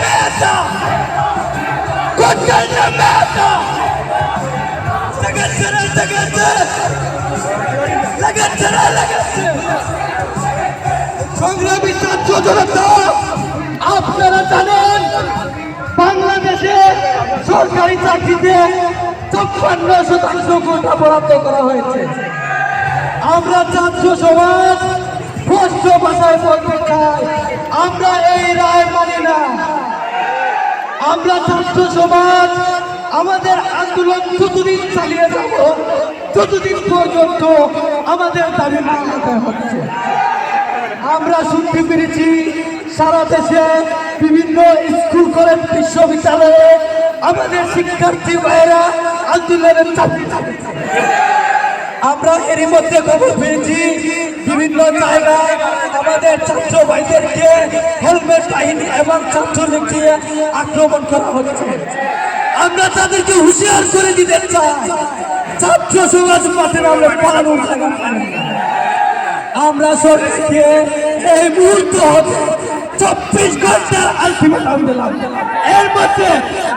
merda! Cocaína merda! Lagatere, lagatere! Lagatere, lagatere! সংগ্রামী ছাত্র জনতা আপনারা জানেন বাংলাদেশে সরকারি চাকরিতে ছাপ্পান্ন শতাংশ কোটা বরাদ্দ করা হয়েছে আমরা ছাত্র সমাজ স্পষ্ট ভাষায় বলতে আমরা এই রায় মানি না আমরা ছাত্র সমাজ, আমাদের আন্দোলন যতদিন চালিয়ে যাব ততদিন পর্যন্ত আমাদের দাবি হচ্ছে। আমরা শুনতে পেরেছি, সারা দেশে বিভিন্ন স্কুল, কলেজ, বিশ্ববিদ্যালয়ে আমাদের শিক্ষার্থী ভাইয়েরা আন্দোলনের চাকরি আমরা এরই মধ্যে খবর পেয়েছি বিভিন্ন জায়গায় আমাদের ছাত্র ভাইদেরকে হেলমেট বাহিনী এবং ছাত্রলীগ দিয়ে আক্রমণ করা হচ্ছে। আমরা তাদেরকে হুঁশিয়ার করে দিতে চাই। ছাত্র সমাজ মাঠের আমরা পালানোর জায়গা পাই। না। আমরা সরকারকে এই মুহূর্ত হতে চব্বিশ ঘণ্টার আলটিমেটাম দিলাম এর মধ্যে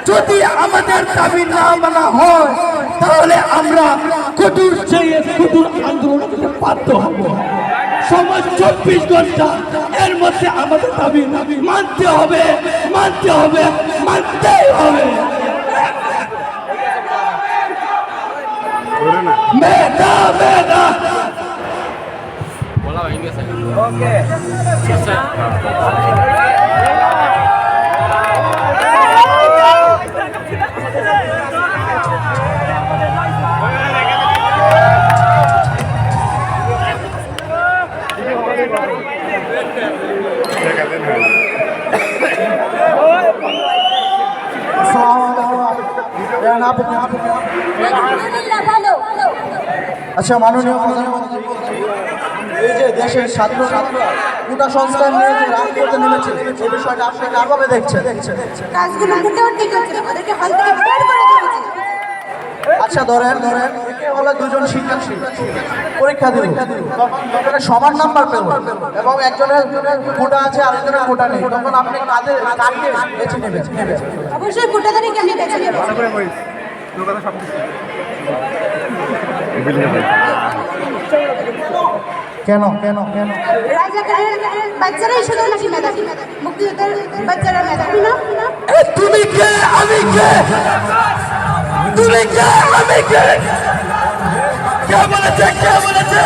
যদি আমাদের দাবি না মানা হয়, তাহলে আমরা কঠোর চেয়ে কঠোর আন্দোলন করতে বাধ্য হব। সমাজ চব্বিশ ঘণ্টা। এর মধ্যে আমাদের দাবি মানতে হবে মানতে হবে মানতেই হবে। মেধা মেধা। আলহামদুলিল্লাহ আচ্ছা মাননীয় প্রধানমন্ত্রী এই যে দেশের ছাত্র ছাত্ররা কোটা সংস্কার নিয়ে যে রাগ করতে নেমেছে এই বিষয়টা আপনি কারভাবে দেখছেন। কাজগুলো মোটেও ঠিক হচ্ছে না ওদেরকে হল থেকে বের করে দিয়েছে। আচ্ছা ধরেন ধরেন। হলো দুজন শিক্ষার্থী। পরীক্ষা দিল তখন সমান নাম্বার পেল এবং একজনের কোটা আছে আরেকজনের কোটা নেই। তখন আপনি কাদের কাকে বেছে নেবেন? অবশ্যই কোটাদারিকে আমি বেছে নেব। কেন কেন কেন? বাচ্চারাই শুধু নাকি মেধাবী? মুক্তিযোদ্ধার বাচ্চারা মেধাবী না? তুমি কে? আমি কে? তুমি কে? আমি কে? কে বলেছে কে বলেছে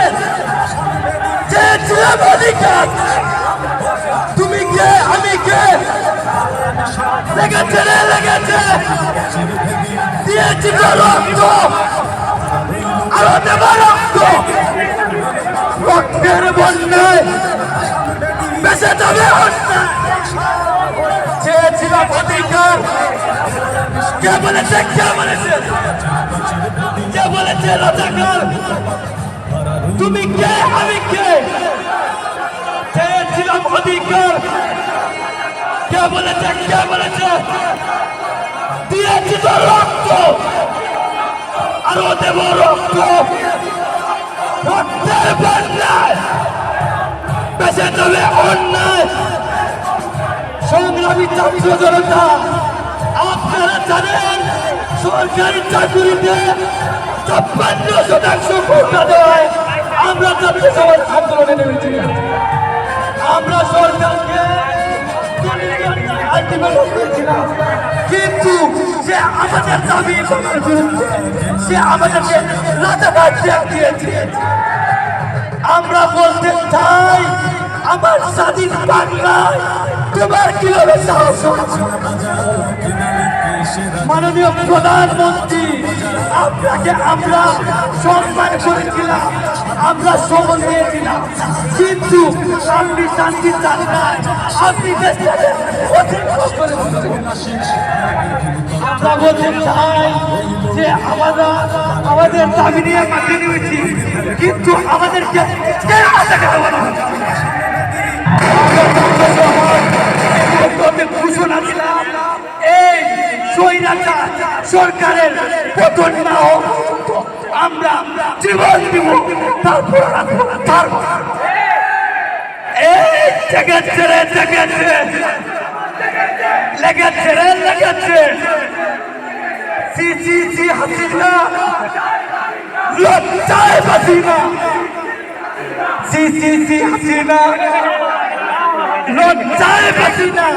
চেয়েছিলাম অধিকার তুমি কে আমি কে লেগেছে রে লেগেছে দিয়েছি তো রক্ত আরও দেব রক্ত রক্তের বন্যায় বেঁচে যাবে চেয়েছিলাম অধিকার কে বলেছে কে বলেছে? কে বলেছে রাজাকার তুমি কে, আমি কে? চেয়েছিলাম অধিকার? কে বলেছে কে বলেছে? দিয়েছি তো রক্ত। আরও দেব রক্ত। রক্তের বন্যায় বেঁচে যাবে অন্যায়। সংগ্রামী ছাত্র জনতা, আপনারা জানেন, সরকারি চাকরিতে ছাপ্পান্ন শতাংশ কোটা দেয়। আমরা ছাত্র সমাজ আন্দোলনে নেমেছি আমরা সরকারকে কিন্তু সে আমাদের দাবি মানার বিরুদ্ধে সে আমাদেরকে রাজাঘাট দিয়েছে। আমরা বলতে চাই আমার স্বাধীন বাংলায় তোমার কীভাবে সাহস? মাননীয় প্রধানমন্ত্রী, আপনাকে আমরা সম্মান করেছিলাম, আমরা সমন দিয়েছিলাম কিন্তু আপনি শান্তি চান না, আপনি আমরা বলতে চাই যে আমরা আমাদের দাবি নিয়ে মাঠে নেমেছি, কিন্তু আমাদেরকে ঘোষণা দিলাম, এই স্বৈরাচার সরকারের পতন না হোক, আমরা জীবন দিব, তারপর তারপর। এই জগৎ ছেড়ে জগৎ লেগেছে রে লেগেছে সি সি সি হাসিনা লজ্জায় হাসিনা সি সি সি হাসিনা লজ্জায় হাসিনা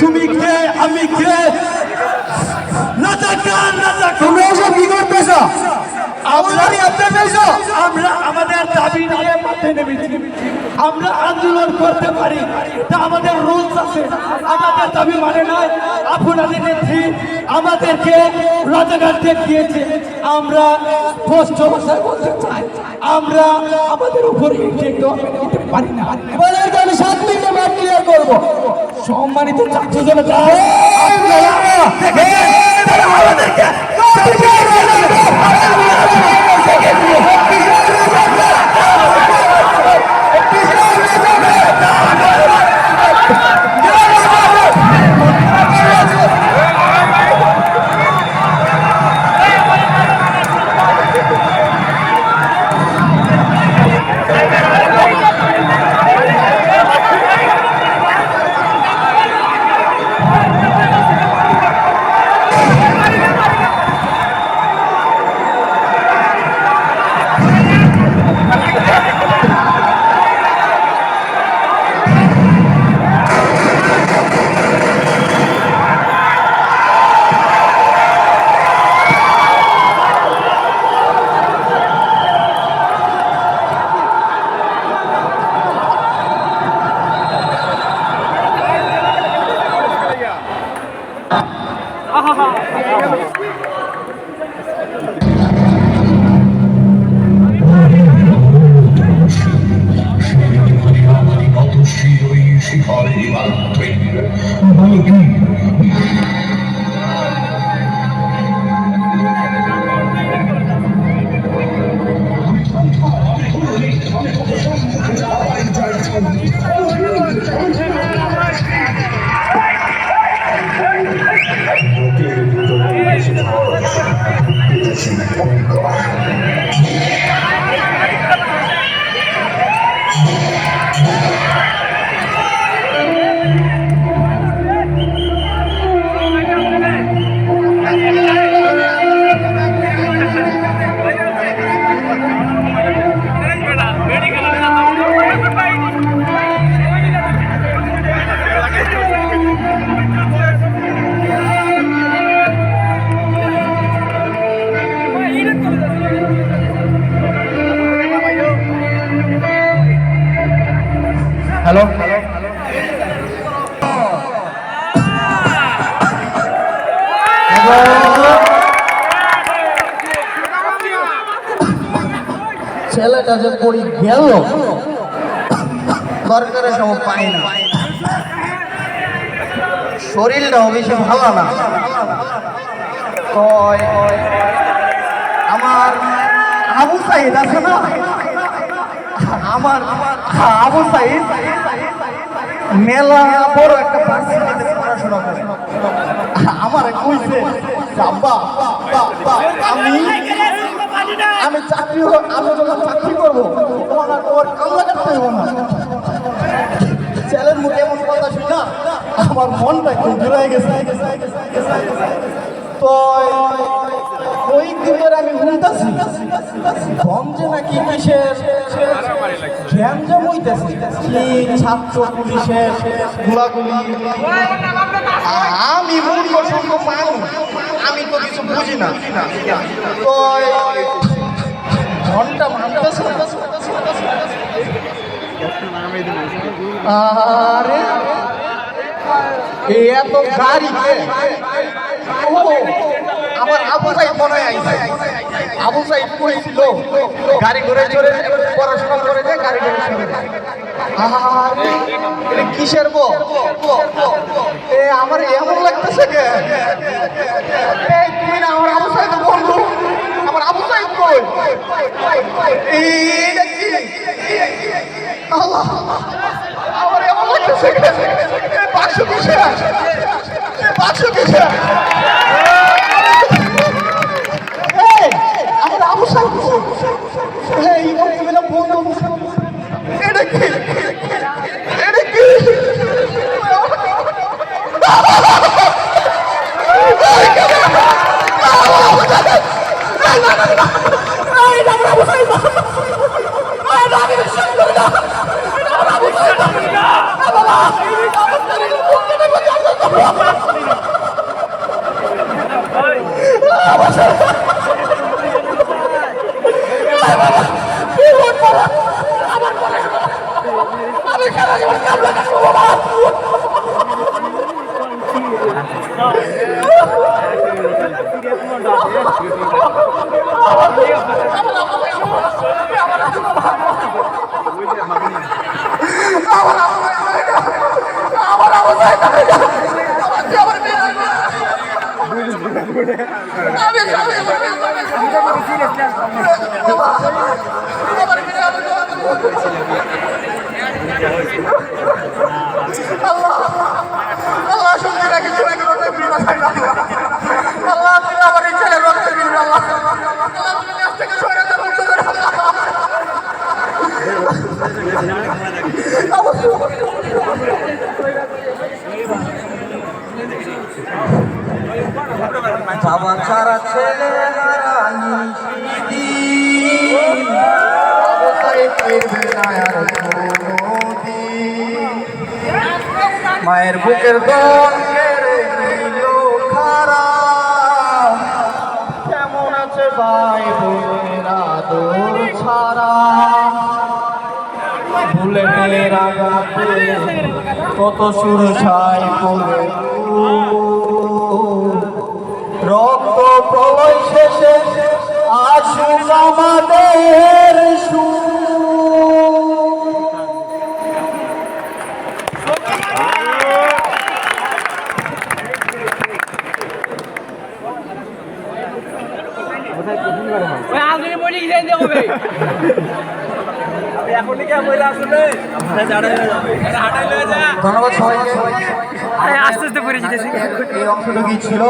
তুমি কে? আমি কে? রাজাকার রাজাকার তুমি এসব কি করতেছ? আমরা আমরা আমাদের দাবি নিয়ে মাঠে নেমেছি। আমরা আন্দোলন করতে পারি এটা আমাদের রুলস আছে। আমাদের দাবি মানে নয় আপনাদের নেত্রী আমাদেরকে রাজাকার দিয়েছে। আমরা স্পষ্ট ভাষায় বলতে চাই। আমরা আমাদের উপর পারি না। এবারে আমি সাত মিনিটে ম্যাচ ক্লিয়ার করব। সম্মানিত ছাত্র জনতা আপনারা শিরোই শিখরে মাত্রে বলো কি হ্যালো ছেলেটা যে পড়ি গেল দরকারের সব পাই না। শরীরটাও বেশি ভালো না। আমার আবু সাইদ আছে না? আমার আবু সাইদ মেলা বড় একটা পড়াশোনা আমার কইছে আব্বা আমি চাকরি আমি যখন চাকরি করব তোমার তোমার কান্না কাটতে হইব না। ছেলের মুখে এমন কথা শুনি না, আমার মনটা একটু জুড়ে গেছে। তো ওই দিনের আমি শুনতেছি গঞ্জে নাকি কিসের? গ্যাঞ্জাম হইতেছে কি ছাত্র পুলিশের গুলাগুলি আমি মূর্খ সঙ্গ মানুষ, আমি তো কিছু বুঝি না। তো ঘণ্টা এত গাড়ি আমার আবু সাইদ মনে আইছে। আবু কইছিল, গাড়ি ঘুরে চলে পড়াশোনা করেছে গাড়ি ঘুরে চলে কিসের এ, আমার এমন লাগতেছে কে? আমার আবু সাইদ বন্ধু। আমার আবু সাইদ এটা কি এটা কি আল্লাহ শুনতে রাখি ছেলেকে রক্তের বিনিময় চাই না বাবা ছাড়া ছেলে মায়ের বুকের দল কত সুর ছাই পড়ে রক্ত প্রলয় শেষে আসুক আমাদের সুর। ধন্যবাদ সবাইকে। আস্তে আস্তে পরিচিত এই অংশটুকুই ছিল।